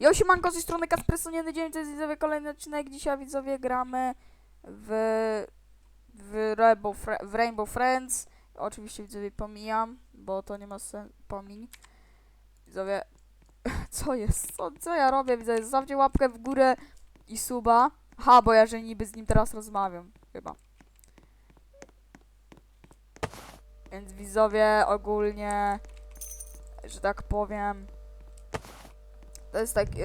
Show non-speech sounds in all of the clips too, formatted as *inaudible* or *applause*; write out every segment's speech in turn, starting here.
Jo, siemanko, z tej strony Kaspresoniany Dzień, to jest widzowie kolejny odcinek. Dzisiaj widzowie gramy w, w, Rainbow, w Rainbow Friends. Oczywiście widzowie pomijam, bo to nie ma sensu, pomiń. Widzowie, *laughs* co jest? Co, co ja robię? Widzowie, zostawcie łapkę w górę i suba. Ha, bo ja że niby z nim teraz rozmawiam, chyba. Więc widzowie, ogólnie, że tak powiem, to jest taki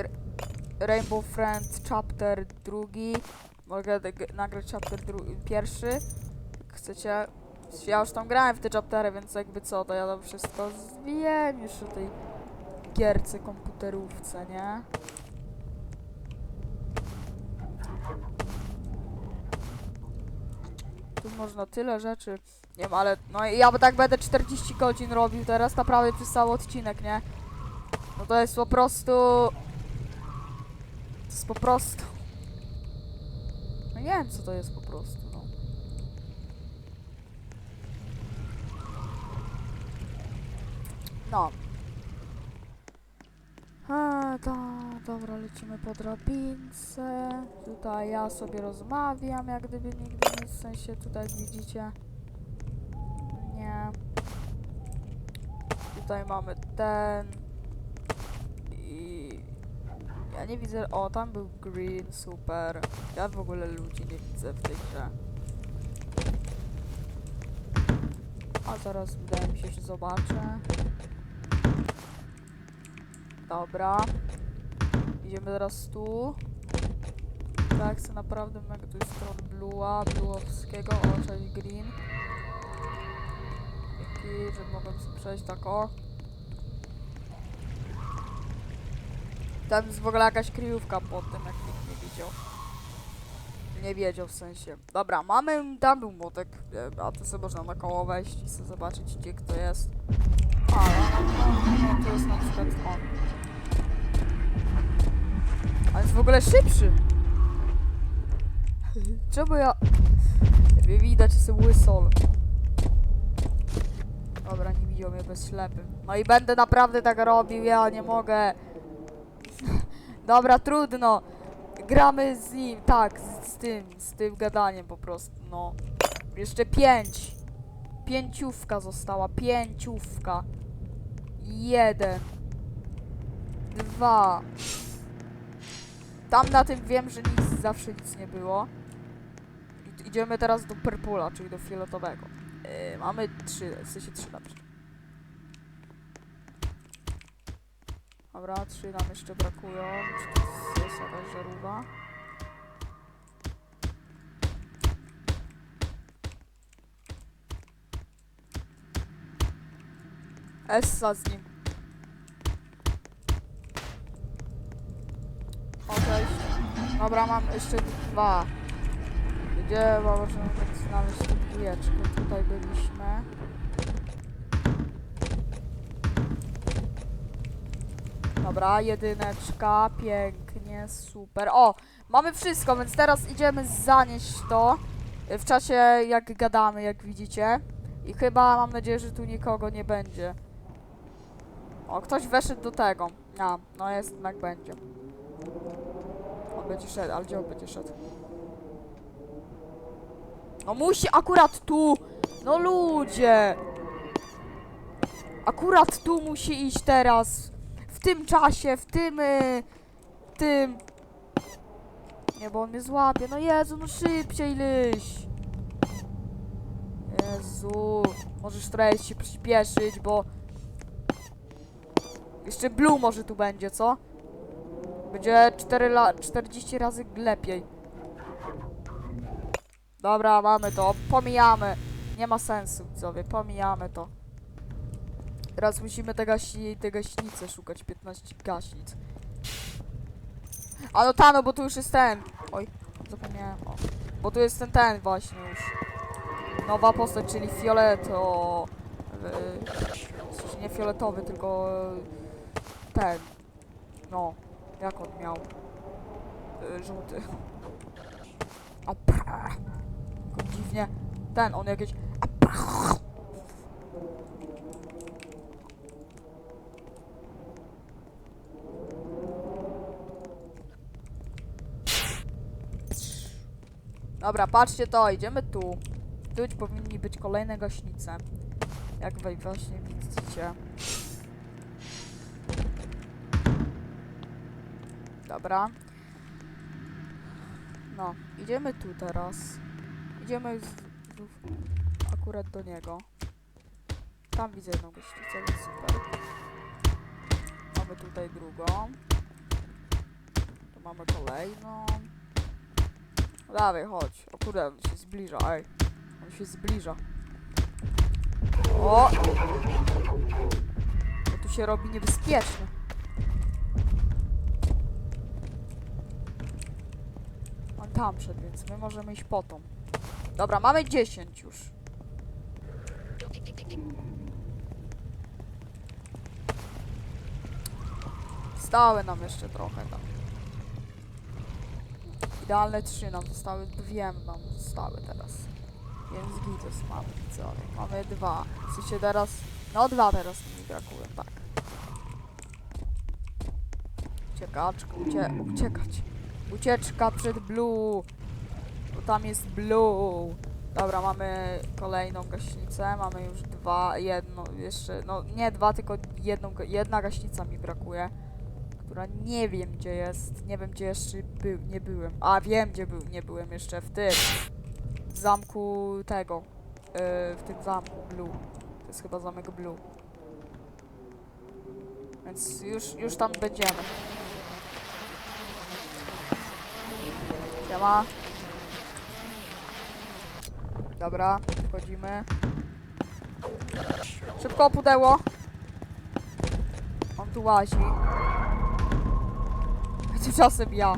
Rainbow Friends chapter drugi. Mogę nagrać chapter pierwszy. Chcecie. Ja już tam grałem w te chaptery, więc jakby co, to ja to wszystko wiem już o tej gierce komputerówce, nie? Tu można tyle rzeczy. Nie wiem, ale no ja by tak będę 40 godzin robił teraz naprawdę przez cały odcinek, nie? No to jest po prostu... To jest po prostu... No nie wiem co to jest po prostu, no. No. A, to, dobra, lecimy po drabince. Tutaj ja sobie rozmawiam, jak gdyby nigdy nic, w sensie tutaj widzicie. Nie. Tutaj mamy ten. I ja nie widzę. O, tam był green, super. Ja w ogóle ludzi nie widzę w tej grze. A zaraz wydaje mi się, że zobaczę. Dobra. Idziemy teraz tu. Tak, chcę naprawdę mega tu jest stron Blue'a, Blue'owskiego, o, cześć Green. Dzięki, że mogłem przejść tak o. Tam jest w ogóle jakaś kryjówka pod tym, jak nikt nie widział. Nie wiedział w sensie. Dobra, mamy, tam był młotek, e, a tu sobie można na koło wejść i sobie zobaczyć gdzie kto jest. A, no, no, no, tu jest na przykład on. A jest w ogóle szybszy. *laughs* Czemu ja... Nie widać, jestem łysol. Dobra, nie widział mnie bez ślepym. No i będę naprawdę tak robił, ja nie mogę. Dobra, trudno. Gramy z nim, tak, z, z tym, z tym gadaniem po prostu, no. Jeszcze pięć. Pięciówka została, pięciówka. Jeden. Dwa. Tam na tym wiem, że nic, zawsze nic nie było. Idziemy teraz do purpula, czyli do fioletowego. Yy, mamy trzy, w sensie trzy dobrze. Dobra, trzy nam jeszcze brakują. Czy to jest jakaś żarówa? Essa z nim. O, cześć. Dobra, mam jeszcze dwa. Gdzie możemy tak znaleźć tę dwójeczkę? Tutaj byliśmy. Dobra, jedyneczka, pięknie, super. O, mamy wszystko, więc teraz idziemy zanieść to y, w czasie jak gadamy, jak widzicie. I chyba mam nadzieję, że tu nikogo nie będzie. O, ktoś weszedł do tego. A, no jest, jednak będzie. On będzie szedł, ale gdzie on będzie szedł? No musi akurat tu! No ludzie! Akurat tu musi iść teraz. Tym czasie, w tym... y, W tym... Nie, bo on mnie złapie. No Jezu, no szybciej lyś. Jezu. Możesz trochę się przyspieszyć, bo... Jeszcze Blue może tu będzie, co? Będzie 4 la 40 razy lepiej. Dobra, mamy to. Pomijamy. Nie ma sensu, widzowie. Pomijamy to. Teraz musimy te, gaśni te gaśnice szukać. 15 gaśnic. A no ta, no bo tu już jest ten. Oj, zapomniałem. O. Bo tu jest ten, ten właśnie już. Nowa postać, czyli fioleto. Yy, w sensie nie fioletowy, tylko yy, ten. No, jak on miał? Yy, żółty. *laughs* O, dziwnie. Ten, on jakieś... A, pra. Dobra, patrzcie to, idziemy tu. Tu powinni być kolejne gaśnice. Jak wy właśnie widzicie. Dobra. No, idziemy tu teraz. Idziemy z, akurat do niego. Tam widzę jedną gaśnicę, więc super. Mamy tutaj drugą. Tu mamy kolejną. Dawaj, chodź. O kurde, on się zbliża, ej. On się zbliża. O! Bo tu się robi niebezpieczne. On tam szedł, więc my możemy iść po tą. Dobra, mamy 10 już. Stały nam jeszcze trochę tam. Idealne trzy nam zostały, dwie nam zostały teraz. Więc gites mamy. Mamy dwa. W sensie teraz, no dwa teraz mi brakuje, tak. Uciekaczka, ucie uciekać. Ucieczka przed blue. Bo tam jest blue. Dobra, mamy kolejną gaśnicę, mamy już dwa, jedno, jeszcze, no nie dwa, tylko jedną, jedna gaśnica mi brakuje, która nie wiem gdzie jest, nie wiem gdzie jeszcze był, nie byłem, a wiem gdzie był, nie byłem jeszcze, w tym, w zamku tego, yy, w tym zamku Blue, to jest chyba zamek Blue, więc już, już tam będziemy. Siema. Dobra, wchodzimy. Szybko pudeło. On tu łazi. Tymczasem ja.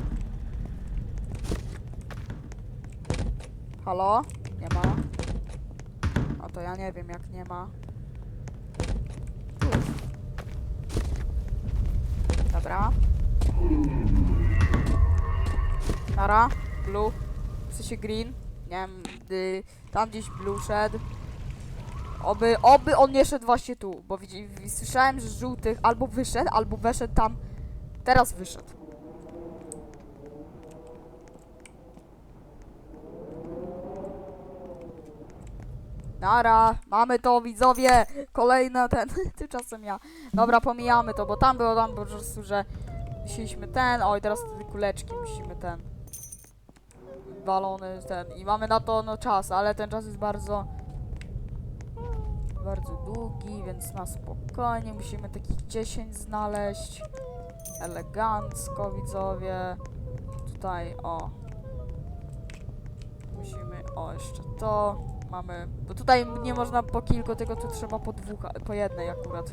Halo? Nie ma. A to ja nie wiem jak nie ma. Uf. Dobra. Nara. Blue. W sensie green. Nie wiem, y, tam gdzieś blue szedł. Oby, oby on nie szedł właśnie tu, bo widzi, słyszałem, że żółtych albo wyszedł, albo weszedł tam. Teraz wyszedł. Nara, mamy to widzowie, kolejna ten, *laughs* tymczasem ja. Dobra, pomijamy to, bo tam było tam po prostu, że musieliśmy ten, oj teraz te kuleczki musimy ten. Balony ten. I mamy na to no czas, ale ten czas jest bardzo bardzo długi, więc na spokojnie musimy takich 10 znaleźć. Elegancko widzowie. Tutaj o. Musimy o jeszcze to mamy, bo tutaj nie można po kilku, tylko tu trzeba po dwóch, po jednej akurat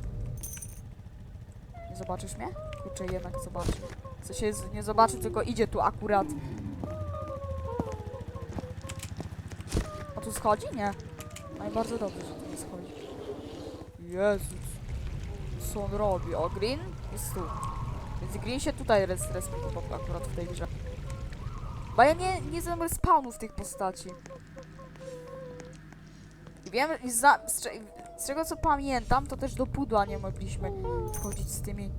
nie zobaczysz mnie? Kurczę, jednak zobaczy sensie z- nie zobaczy, tylko idzie tu akurat A tu schodzi? Nie. No i bardzo dobrze, że tu nie schodzi. Jezus. Co on robi? O, Green jest tu. Więc Green się tutaj res, respił akurat w tej grze. Bo ja nie, nie znam spawnów tych postaci. Wiem, i za, z, z czego co pamiętam, to też do pudła nie mogliśmy wchodzić z tymi...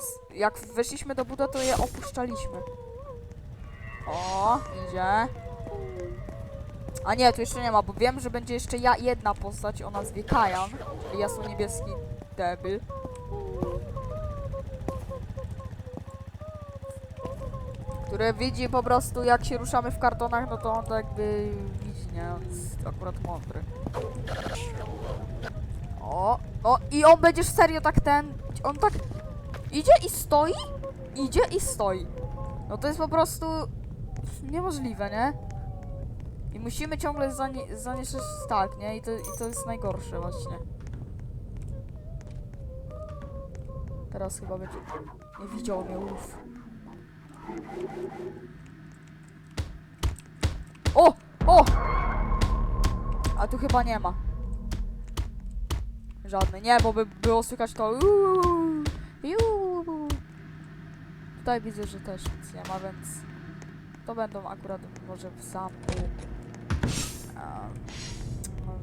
Z, jak weszliśmy do pudła, to je opuszczaliśmy. O, idzie. A nie, tu jeszcze nie ma, bo wiem, że będzie jeszcze ja jedna postać o nazwie Kajan, czyli jasno-niebieski debil. Który widzi po prostu jak się ruszamy w kartonach, no to on to jakby widzi, nie? On jest akurat mądry. O, o i on będziesz serio tak ten, on tak idzie i stoi, idzie i stoi. No to jest po prostu niemożliwe, nie? I musimy ciągle zanie tak, nie? I to, I to jest najgorsze właśnie. Teraz chyba będzie... Nie widział mnie, uff. O! O! A tu chyba nie ma. Żadnej. Nie, bo by było słychać to. Tutaj widzę, że też nic nie ma, więc to będą akurat może w zamku.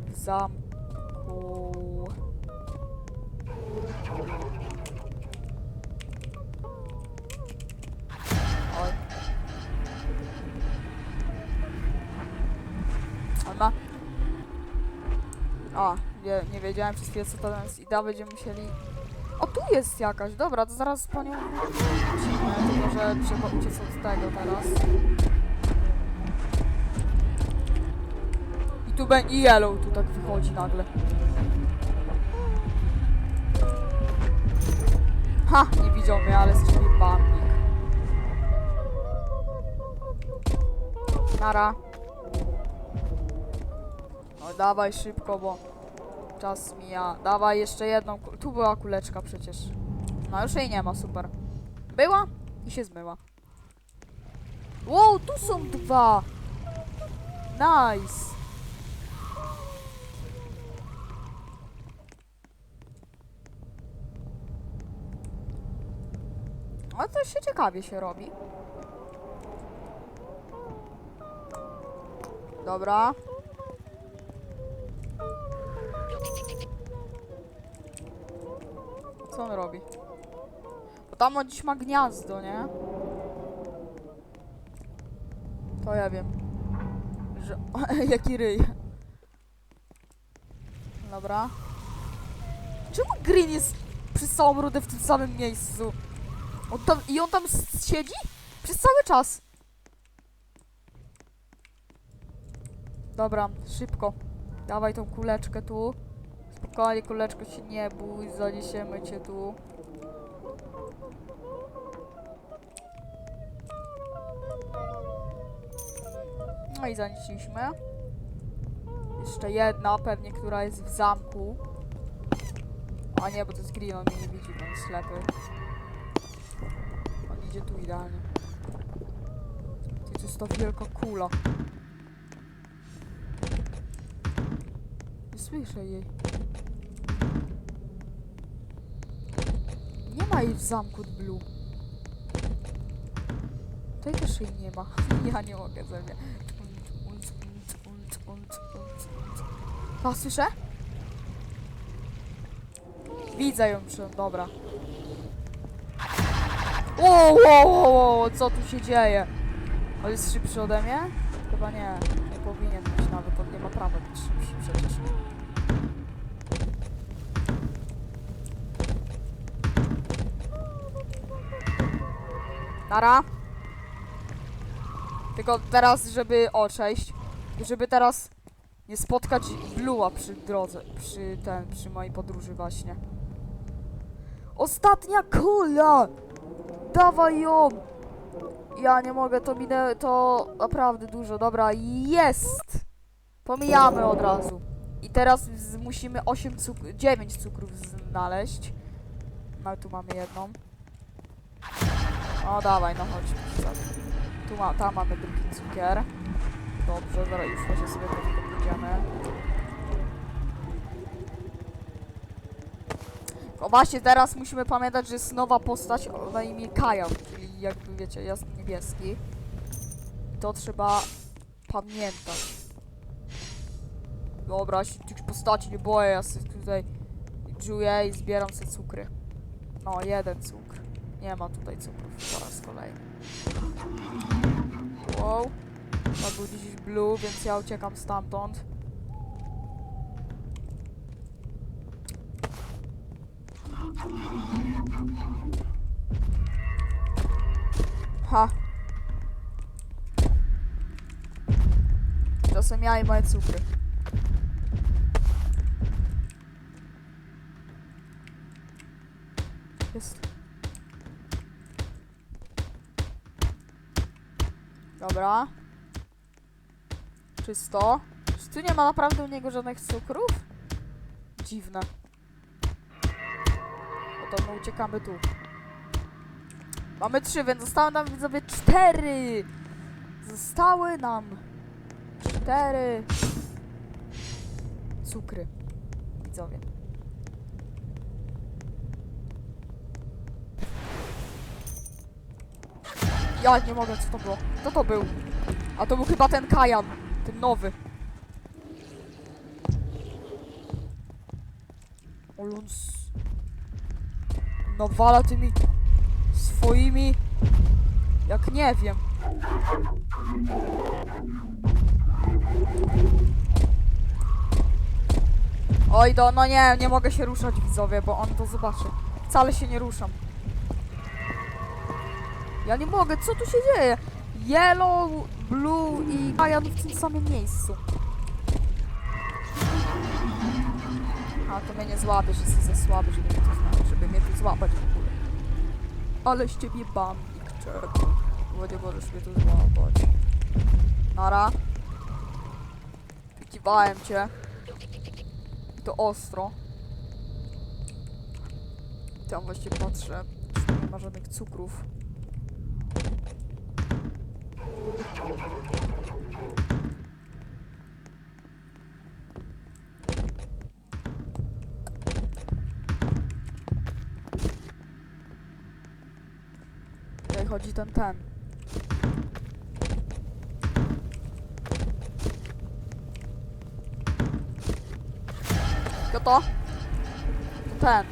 W zamku. Nie, nie wiedziałem przez chwilę co to jest i da będziemy musieli... O, tu jest jakaś, dobra, to zaraz po nią wrócimy, tylko że trzeba uciec od tego teraz. I tu będzie yellow tu tak wychodzi nagle. Ha, nie widział mnie, ale ciebie bannik. Nara. No dawaj szybko, bo czas mija. Dawaj jeszcze jedną. Tu była kuleczka przecież. No już jej nie ma, super. Była i się zmyła. Wow, tu są dwa. Nice. No to się ciekawie się robi. Dobra. Co on robi? Bo tam on dziś ma gniazdo, nie? To ja wiem. Że... *laughs* Jaki ryj. Dobra. Czemu Green jest przez całą rudę w tym samym miejscu? On tam, I on tam siedzi? Przez cały czas. Dobra, szybko. Dawaj tą kuleczkę tu. Spokojnie, kuleczko się nie bój, zaniesiemy cię tu. No i zanieśliśmy. Jeszcze jedna, pewnie, która jest w zamku. A nie, bo to jest green, on mnie nie widzi, bo on jest ślepy. On idzie tu idealnie. Ty, to jest ta wielka kula. Słyszę jej. Nie ma jej w zamku Blue. Tutaj też jej nie ma. *laughs* Ja nie mogę ze mnie. A, słyszę? Widzę ją przy... Dobra. Wow, wow, wow, wow, co tu się dzieje? On jest szybszy ode mnie? Chyba nie. Nie powinien być nawet, on nie ma prawa być szybszy przecież. Nara. Tylko teraz, żeby... O, cześć. Żeby teraz nie spotkać Blue'a przy drodze, przy ten, przy mojej podróży właśnie. Ostatnia kula! Dawaj ją! Ja nie mogę, to minę, to naprawdę dużo. Dobra, jest! Pomijamy od razu. I teraz musimy 8 cuk 9 cukrów znaleźć. No tu mamy jedną. O, dawaj, no chodź. Tu ma, tam mamy drugi cukier. Dobrze, zaraz już właśnie sobie do pójdziemy. O właśnie, teraz musimy pamiętać, że jest nowa postać na imię Kajan, czyli jakby wiecie, jest niebieski. To trzeba pamiętać. Dobra, ja się tych postaci nie boję, ja sobie tutaj czuję i zbieram sobie cukry. No, jeden cukr. Nie ma tutaj cukrów po raz kolejny. Wow. To był dziś blue, więc ja uciekam stamtąd. Ha. Czasem ja i moje cukry. Jest. Dobra. Czysto. Czy tu nie ma naprawdę u niego żadnych cukrów? Dziwne. No to my uciekamy tu. Mamy trzy, więc zostały nam widzowie cztery. Zostały nam cztery cukry. Widzowie. Ja nie mogę, co to było? Kto to był? A to był chyba ten Kajan, ten nowy. Oluns. Nawala tymi swoimi... Jak nie wiem. Oj, do, no nie, nie mogę się ruszać widzowie, bo on to zobaczy. Wcale się nie ruszam. Ja nie mogę, co tu się dzieje? Yellow, blue i Kajan w tym samym miejscu. A to mnie nie złapiesz, jesteś za słaby, żeby mnie znać, żeby mnie tu złapać w ogóle. Ale z ciebie bambik, czego? Bo nie możesz mnie tu złapać. Nara. Kiwałem cię. I to ostro. Tam właśnie patrzę, czy tu nie ma żadnych cukrów. Tutaj chodzi ten ten. Kto to? To ten.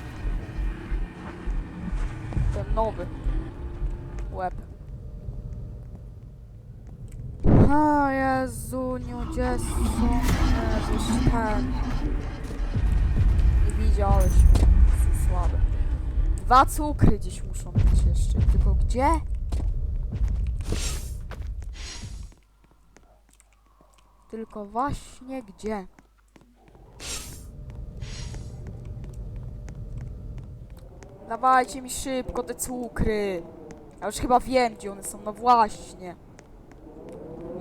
Ten nowy. O Jezuniu, gdzie są? Jezus, ten. Nie widziałeś mnie. Słaby. Dwa cukry dziś muszą być jeszcze. Tylko gdzie? Tylko właśnie gdzie? Dawajcie mi szybko te cukry. Ja już chyba wiem, gdzie one są. No właśnie.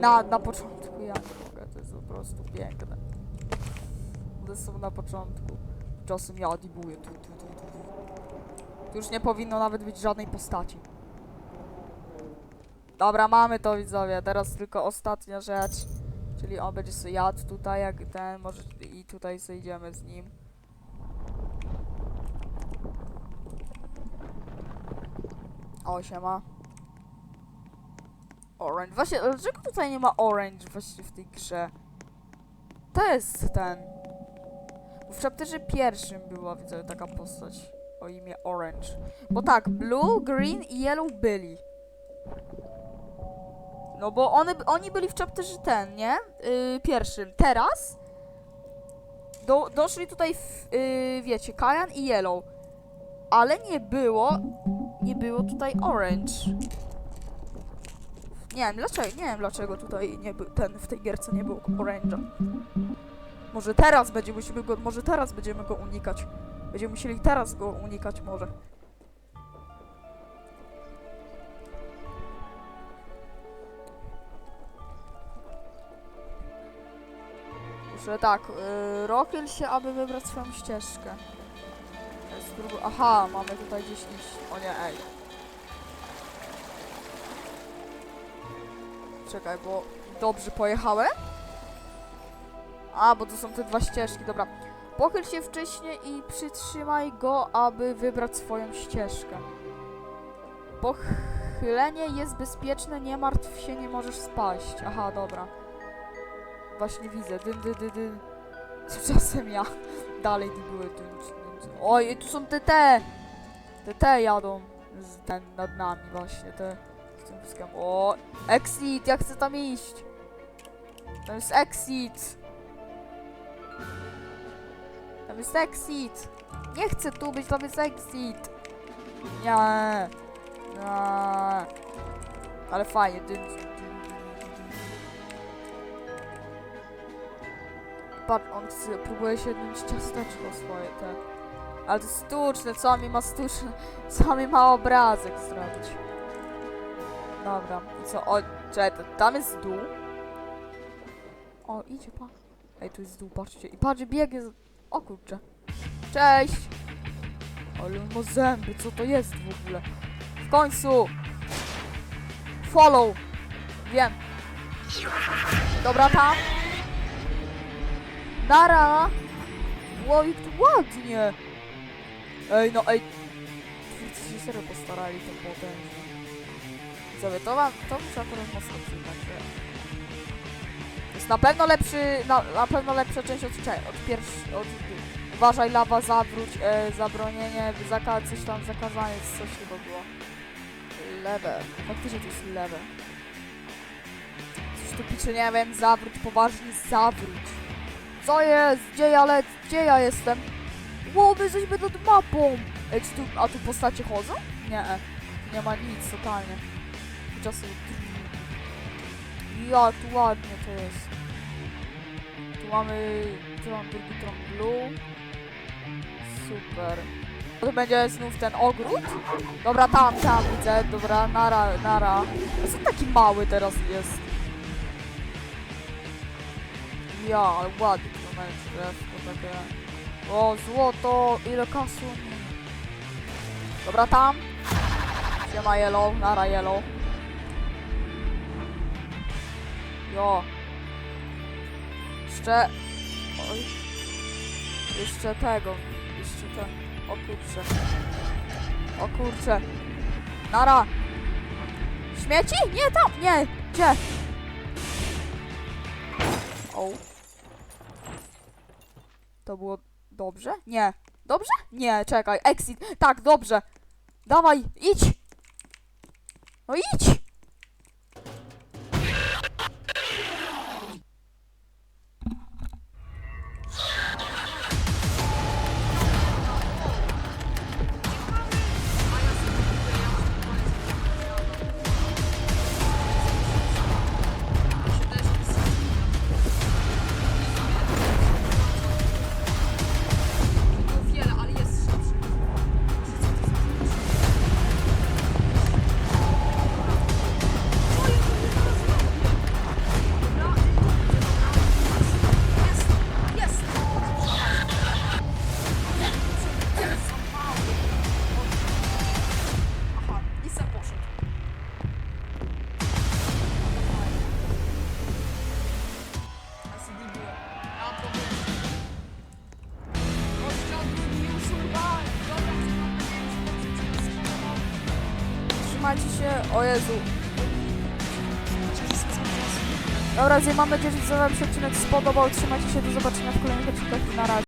Na, na początku ja nie mogę. To jest po prostu piękne. One są na początku. Czasem ja dibuję. Tu, tu, tu, tu, tu. Już nie powinno nawet być żadnej postaci. Dobra, mamy to widzowie. Teraz tylko ostatnia rzecz. Czyli on będzie sobie jadł tutaj, jak ten, może i tutaj sobie idziemy z nim. O, siema. Orange. Właśnie, dlaczego tutaj nie ma orange właśnie w tej grze? To jest ten. W chapterze pierwszym była, widzę, taka postać o imię Orange. Bo tak, Blue, Green i Yellow byli. No bo one, oni byli w chapterze ten, nie? Yy, pierwszym. Teraz do, doszli tutaj, w, yy, wiecie, Kajan i Yellow. Ale nie było, nie było tutaj Orange. Nie wiem dlaczego, nie wiem dlaczego tutaj nie ten w tej gierce nie był Orange'a. Może teraz będzie, go, może teraz będziemy go unikać. Będziemy musieli teraz go unikać może. Muszę tak, yy, Rockiel się, aby wybrać swoją ścieżkę. Aha, mamy tutaj gdzieś iść. O nie, ej. Czekaj, bo dobrze pojechałem? A, bo to są te dwa ścieżki, dobra. Pochyl się wcześniej i przytrzymaj go, aby wybrać swoją ścieżkę. Pochylenie jest bezpieczne, nie martw się, nie możesz spaść. Aha, dobra. Właśnie widzę, dyn, dyn, dyn, dyn. *laughs* Tymczasem ja dalej dyn, dyn, dyn. Oj, tu są te te! Te te jadą z ten nad nami właśnie, te tym. O, exit, ja chcę tam iść. To jest exit. Tam jest exit. Nie chcę tu być, tam jest exit. Nie. Nie. Ale fajnie. Dyn. Patrz, on chce, próbuje się jednąć ciasteczko swoje, te. Ale to sztuczne, co mi ma sztuczne, co mi ma obrazek zrobić. Dobra, i co, o, czekaj, to- tam jest dół. O, idzie, pa. Ej, tu jest dół, patrzcie. I patrz, biegnie z... O kurczę. Cześć! Ale on ma zęby, co to jest w ogóle? W końcu! Follow! Wiem. Dobra, tam. Nara! Oj, tu ładnie! Ej, no ej. Twórcy się serio postarali to potężnie. Widzowie, to wam, to muszę akurat mocno przyznać, że... Jest na pewno lepszy, na, na pewno lepsza część od, od pierwszej, od... Uważaj, lawa, zawróć, e, zabronienie, zaka, coś tam, zakazanie, coś chyba było. Lewe, faktycznie to jest lewe. Coś tu pisze, nie wiem, zawróć, poważnie zawróć. Co jest? Gdzie ja lecę? Gdzie ja jestem? Ło, my jesteśmy nad mapą! Ej, czy tu, a tu postacie chodzą? Nie, nie ma nic totalnie. Czasy. Jak tu ładnie to jest. Tu mamy, tu mam drugi tron blue. Super. To będzie znów ten ogród? Dobra, tam, tam widzę, dobra, nara, nara. Co taki mały teraz jest? Ja, ładnie to drzewko takie. O, złoto, ile kasu. Dobra, tam. Siema yellow, nara yellow. Jo. Jeszcze... Oj. Jeszcze tego. Jeszcze ten. O kurczę. O kurczę. Nara. Śmieci? Nie, tam, nie. Gdzie? O. To było dobrze? Nie. Dobrze? Nie, czekaj. Exit. Tak, dobrze. Dawaj, idź. No idź. Jezu. Dobra, więc mam nadzieję, że Wam się odcinek spodobał. Trzymajcie się, do zobaczenia w kolejnych odcinkach na razie.